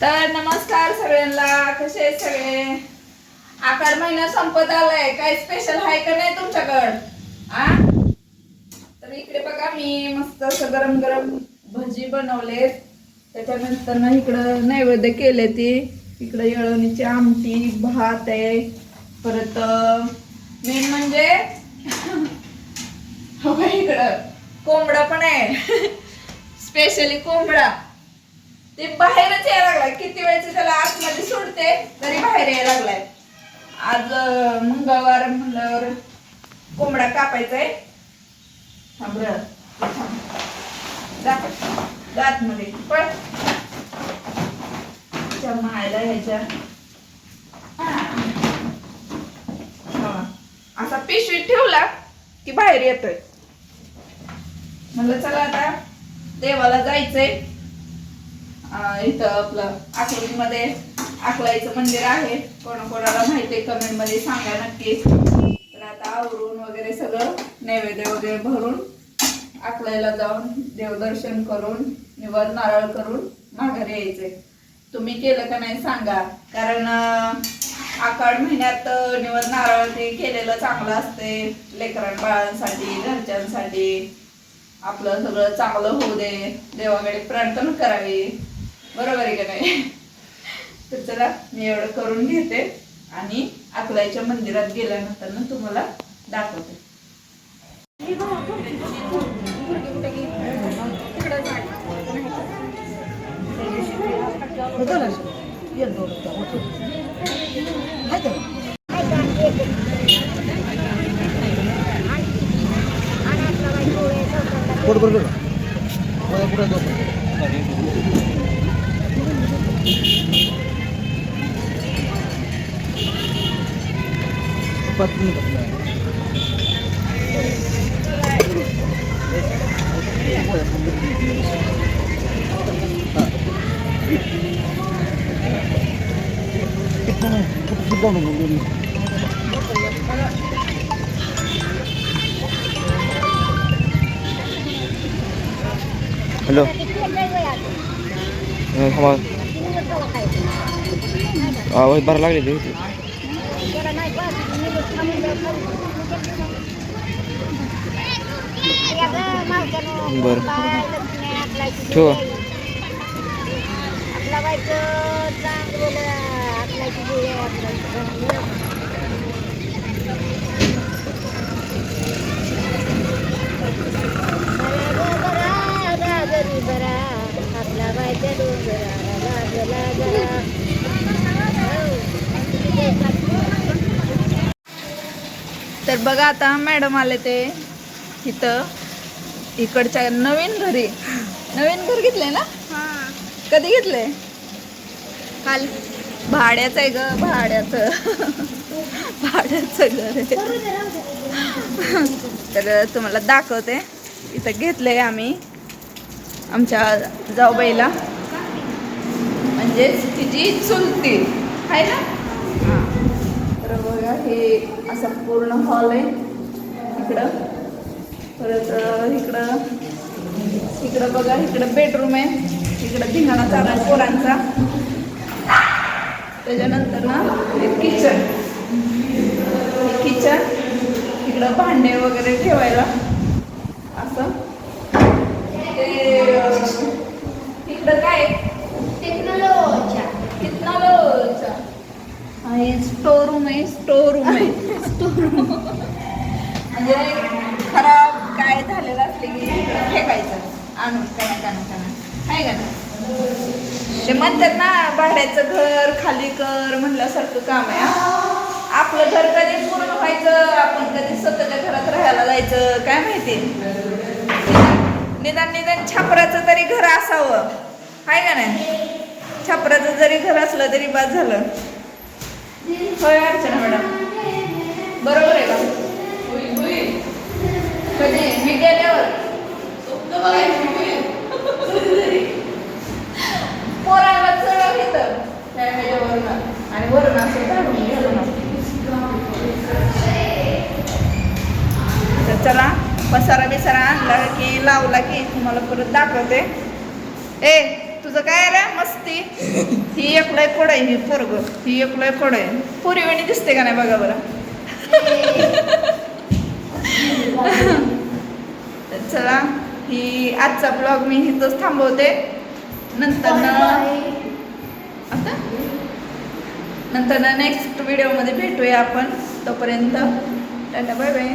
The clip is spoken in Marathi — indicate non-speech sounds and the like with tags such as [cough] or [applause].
तर नमस्कार सगळ्यांना. कसे आहेत सगळे? आकार महिना संपत आलाय. काय स्पेशल आहे का नाही तुमच्याकडं? आ? तर इकडे बघा मी मस्त असं गरम गरम भजी बनवले त्याच्यानंतर ना इकडं नैवेद्य केले ती. इकडं येळवणीची आमटी भात आहे. परत मेन म्हणजे [laughs] हो इकडं. कोंबडा पण आहे. [laughs] स्पेशली कोंबडा. ते बाहेरच यायला लागलाय. किती वेळचे त्याला आतमध्ये सोडते तरी बाहेर यायला लागलाय. आज मंगळवार म्हणल्यावर कोंबडा कापायचा आहे दात मध्ये. पळ त्या मायला ह्याच्या हा. हा. असा पिशवीत ठेवला की बाहेर येतोय. म्हणलं चला आता देवाला जायचंय. इथं आपलं आकलीमध्ये आकलाईचं मंदिर आहे. कोणाकोणाला माहिती आहे कमेंटमध्ये सांगा नक्की. तर आता आवरून वगैरे सगळं नैवेद्य वगैरे भरून आकलाईला जाऊन देवदर्शन करून निवड नारळ करून माघारी यायचे तुम्ही केलं का नाही सांगा. कारण अं, महिन्यात निवड नारळ ते केलेलं चांगलं असते. लेकरां बाळांसाठी घरच्यांसाठी. आपलं सगळं चांगलं होऊ दे. देवाकडे प्रार्थना करावी. बरोबर आहे का नाही? तर चला मी एवढं करून घेते आणि अकलाईच्या मंदिरात गेल्यानंतर ना तुम्हाला दाखवते. पोट बरोबर ಉತ್ಪತ್ತಿ ಹಲೋ ಹ್ಞೂ ಹಾಂ ಬರಲಾಗಲಿದೆ लागला जरा तर बघा आता मॅडम आले ते इथं. इकडच्या नवीन घरी. नवीन घर घेतलंय ना? कधी घेतलंय? काल. भाड्याचं आहे ग भाड्याचं. भाड्याचं घर आहे. तर तुम्हाला दाखवते. इथं घेतलंय आम्ही आमच्या जाऊबाईला. म्हणजेच तिची चुलती. आहे ना? हां. तर बघा हे असा पूर्ण हॉल आहे. इकडं. परत इकडं इकडं बघा इकडं बेडरूम आहे. इकडं धिंगाणा चालू आहे पोरांचा. त्याच्यानंतर ना किचन किचन इकडं भांडे वगैरे ठेवायला. असं. इकडं काय? टेक्नॉलॉजी टेक्नॉलॉजी हे स्टोर रूम आहे स्टोर रूम आहे. स्टोर [laughs] रूम म्हणजे खराब काय झालेलं असले की इकडं फेकायचं आणून कना कना कना आहे का ना ते म्हणतात ना भाड्याचं घर खाली कर म्हणल्यासारखं काम आहे आपलं घर कधी पूर्ण व्हायचं आपण कधी स्वतःच्या घरात राहायला जायचं काय माहिती? निदान निदान छापराचं तरी घर असावं. आहे का नाही? छापराचं जरी घर असलं तरी बाद झालं. होय अर्चना मॅडम. बरोबर आहे का कधी मी गेल्यावर स्वप्न बघायची पोराला चढव घेतं त्या ह्याच्यावरनं आणि वरून असं झाडून घ्यायला तर चला पसारा बिसारा आणला की लावला की तुम्हाला परत दाखवते. ए तुझं काय रे मस्ती? ही एकलाय कोड आहे ही पोरग. ही एकलाय कोड आहे. पोरीवाणी दिसते का नाही बघा बरं? चला ही आजचा ब्लॉग मी इथंच थांबवते. नंतर आता? नंतर नेक्स्ट व्हिडिओमध्ये भेटूया आपण. तोपर्यंत टाटा बाय बाय